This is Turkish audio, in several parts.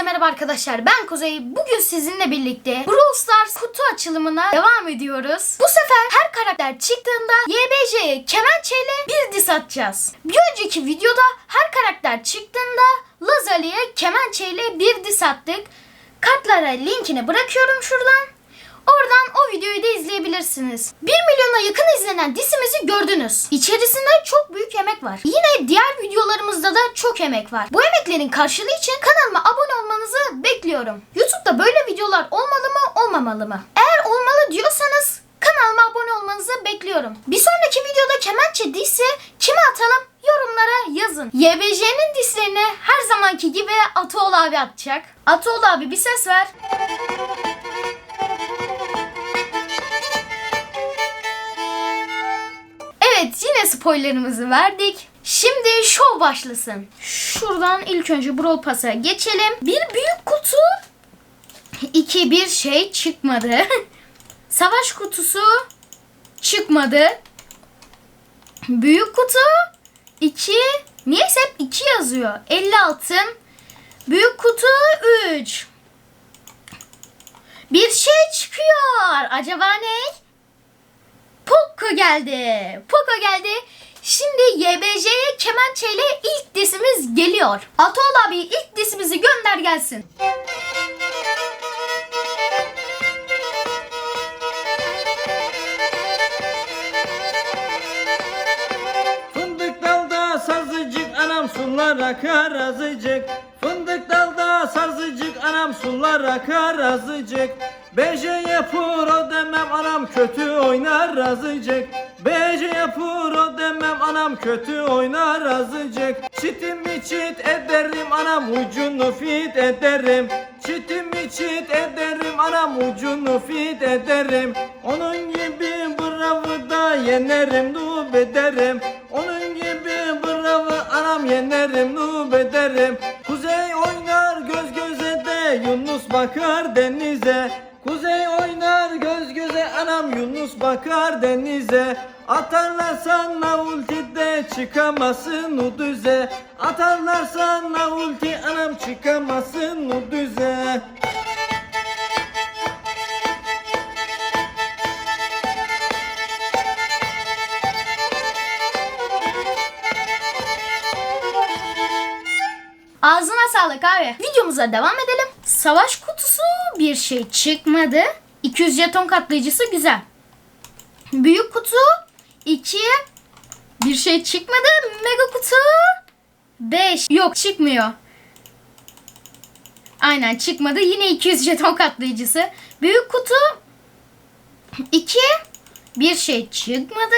Hepinize merhaba arkadaşlar. Ben Kuzey. Bugün sizinle birlikte Brawl Stars kutu açılımına devam ediyoruz. Bu sefer her karakter çıktığında YBJ'ye kemençeyle bir diss atacağız. Bir önceki videoda her karakter çıktığında Lazali'ye kemençeyle bir diss attık. Kartlara linkini bırakıyorum şuradan. Oradan o videoyu da izleyebilirsiniz. 1 milyona yakın izlenen dizimizi gördünüz. İçerisinde çok büyük emek var. Yine diğer videolarımızda da çok emek var. Bu emeklerin karşılığı için kanalıma abone bekliyorum. YouTube'da böyle videolar olmalı mı olmamalı mı? Eğer olmalı diyorsanız kanalıma abone olmanızı bekliyorum. Bir sonraki videoda kemençe dizisi kime atalım? Yorumlara yazın. YBJ'nin dislerini her zamanki gibi Atoğlu abi atacak. Atoğlu abi bir ses ver. Evet yine spoilerımızı verdik. Şimdi şov başlasın. Şuradan ilk önce Brawl Pass'a geçelim. Bir büyük kutu. iki bir şey çıkmadı. Savaş kutusu çıkmadı. Büyük kutu 2 niyeyse hep 2 yazıyor. 50 altın. Büyük kutu 3. Bir şey çıkıyor. Acaba ne? Poco geldi. Poco geldi. Şimdi YBJ'ye kemençeyle ilk disimiz geliyor. Atol abi ilk disimizi gönder gelsin. Fındık dalda sazıcık anam sular akar azıcık Fındık dalda sazıcık anam sular akar azıcık Bece yapır o demem anam kötü oynar azıcık Bece yapır o demem anam kötü oynar azıcık. Çitimi çit ederim anam ucunu fit ederim. Çitimi çit ederim anam ucunu fit ederim. Onun gibi bravo da yenerim nub ederim. Onun gibi bravo anam yenerim nub ederim. Kuzey oynar göz göze de Yunus bakar denize Kuzey oynar göz göze anam Yunus bakar denize Atarlar sana ultide çıkamasın o düze Atarlar sana anam çıkamasın o düze Ağzına sağlık abi. Videomuza devam edelim. Savaş kutusu bir şey çıkmadı. 200 jeton katlayıcısı güzel. Büyük kutu 2 bir şey çıkmadı. Mega kutu 5 yok çıkmıyor. Aynen çıkmadı. Yine 200 jeton katlayıcısı. Büyük kutu 2 bir şey çıkmadı.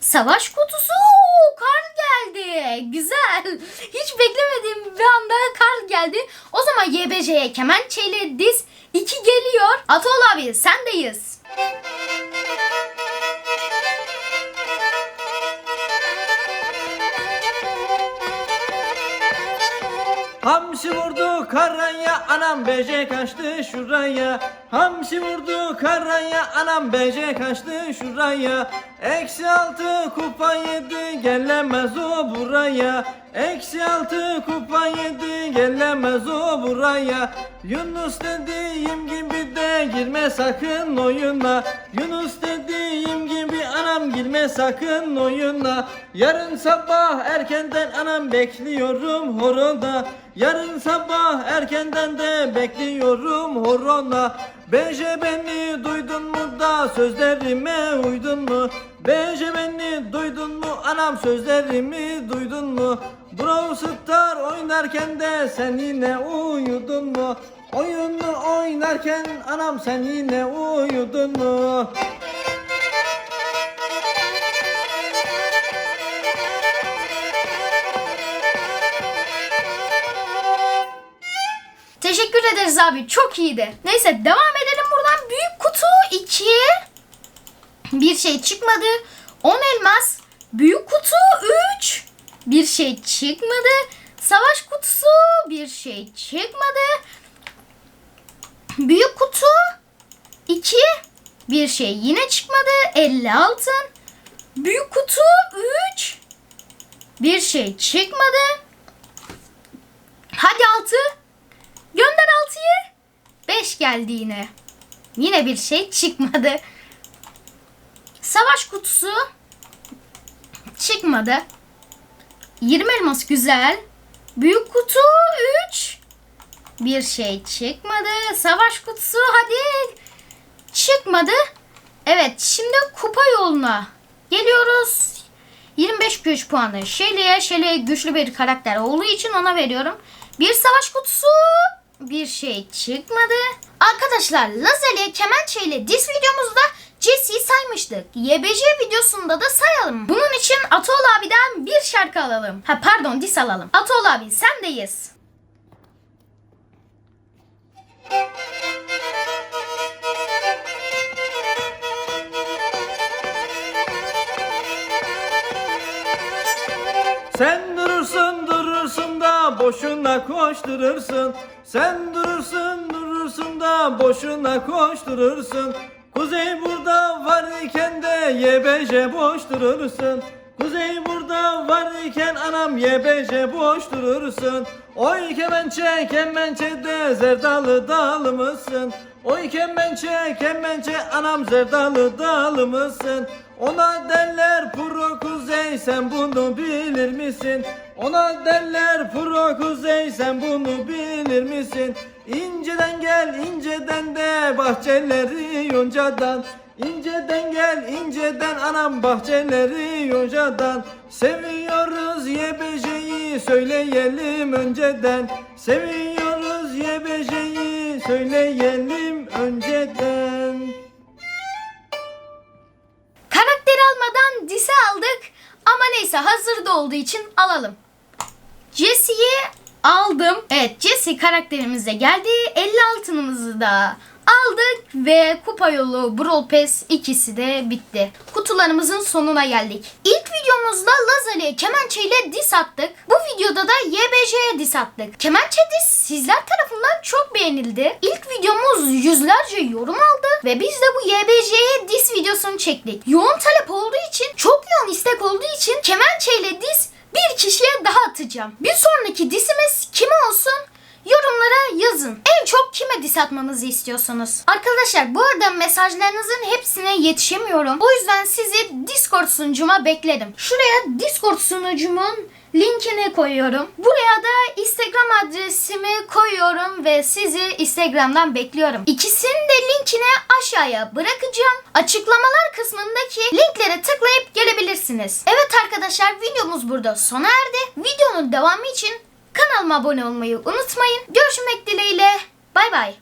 Savaş kutusu Oo, Karl geldi. Güzel. Hiç beklemediğim bir anda Karl geldi. O zaman YBJ'ye kemençeyle diz 2 geliyor. Atol abi sendeyiz. Hamsi vurdu karaya anam bece kaçtı şuraya. Hamsi vurdu karaya anam bece kaçtı şuraya. Eksi altı kupa yedi gelemez o buraya. Eksi altı kupa yedi gelemez o buraya. Yunus dediğim gibi de girme sakın oyuna. Yunus dediğim anam girme sakın oyuna Yarın sabah erkenden anam bekliyorum horonda Yarın sabah erkenden de bekliyorum horona Bece beni duydun mu da sözlerime uydun mu? Bece beni duydun mu anam sözlerimi duydun mu? Brawl Star oynarken de sen yine uyudun mu? Oyunu oynarken anam sen yine uyudun mu? Ederiz abi. Çok iyiydi. Neyse devam edelim buradan. Büyük kutu 2. Bir şey çıkmadı. 10 elmas. Büyük kutu 3. Bir şey çıkmadı. Savaş kutusu bir şey çıkmadı. Büyük kutu 2. Bir şey yine çıkmadı. 50 altın. Büyük kutu 3. Bir şey çıkmadı. Hadi altı. Gönder beleş geldi yine. Yine bir şey çıkmadı. Savaş kutusu çıkmadı. 20 elmas güzel. Büyük kutu 3. Bir şey çıkmadı. Savaş kutusu hadi. Çıkmadı. Evet şimdi kupa yoluna geliyoruz. 25 güç puanı. Shelly'e Shelly güçlü bir karakter olduğu için ona veriyorum. Bir savaş kutusu. Bir şey çıkmadı. Arkadaşlar Lazeli kemençe ile diz videomuzda Jesse'yi saymıştık. YBC videosunda da sayalım. Bunun için Atol abiden bir şarkı alalım. Ha pardon dis alalım. Atol abi sendeyiz. Sen durursun boşuna koşturursun. Sen durursun durursun da boşuna koşturursun. Kuzey burada var iken de YBJ boş durursun Kuzey burada var iken anam YBJ boş durursun Oy kemençe kemençe de zerdalı dal mısın? Oy kemençe kemençe anam zerdalı dal mısın? Ona derler pro kuzey sen bunu bilir misin? Ona derler pro kuzey sen bunu bilir misin? İnceden gel inceden de bahçeleri yoncadan İnceden gel inceden anam bahçeleri yoncadan Seviyoruz YBJ'yi söyleyelim önceden Seviyoruz YBJ'yi söyleyelim önceden Karakteri almadan dise aldık. Ama neyse hazırda olduğu için alalım. Jesse'yi aldım. Evet Jesse karakterimize geldi. 50 altınımızı da aldık ve kupa yolu Brawl Pass ikisi de bitti. Kutularımızın sonuna geldik. İlk videomuzda Lazali'ye kemençe ile dis attık. Bu videoda da YBJ'ye dis attık. Kemençe dis sizler tarafından çok beğenildi. İlk videomuz yüzlerce yorum aldı ve biz de bu YBJ'ye dis videosunu çektik. Yoğun talep olduğu için, çok yoğun istek olduğu için kemençe ile dis bir kişiye daha atacağım. Bir sonraki disimiz kime olsun? Yorumlara yazın. En çok kime dis atmamızı istiyorsunuz? Arkadaşlar bu arada mesajlarınızın hepsine yetişemiyorum. O yüzden sizi Discord sunucuma beklerim. Şuraya Discord sunucumun linkini koyuyorum. Buraya da Instagram adresimi koyuyorum ve sizi Instagram'dan bekliyorum. İkisinin de linkini aşağıya bırakacağım. Açıklamalar kısmındaki linklere tıklayıp gelebilirsiniz. Evet arkadaşlar videomuz burada sona erdi. Videonun devamı için kanalıma abone olmayı unutmayın. Görüşmek dileğiyle. Bay bay.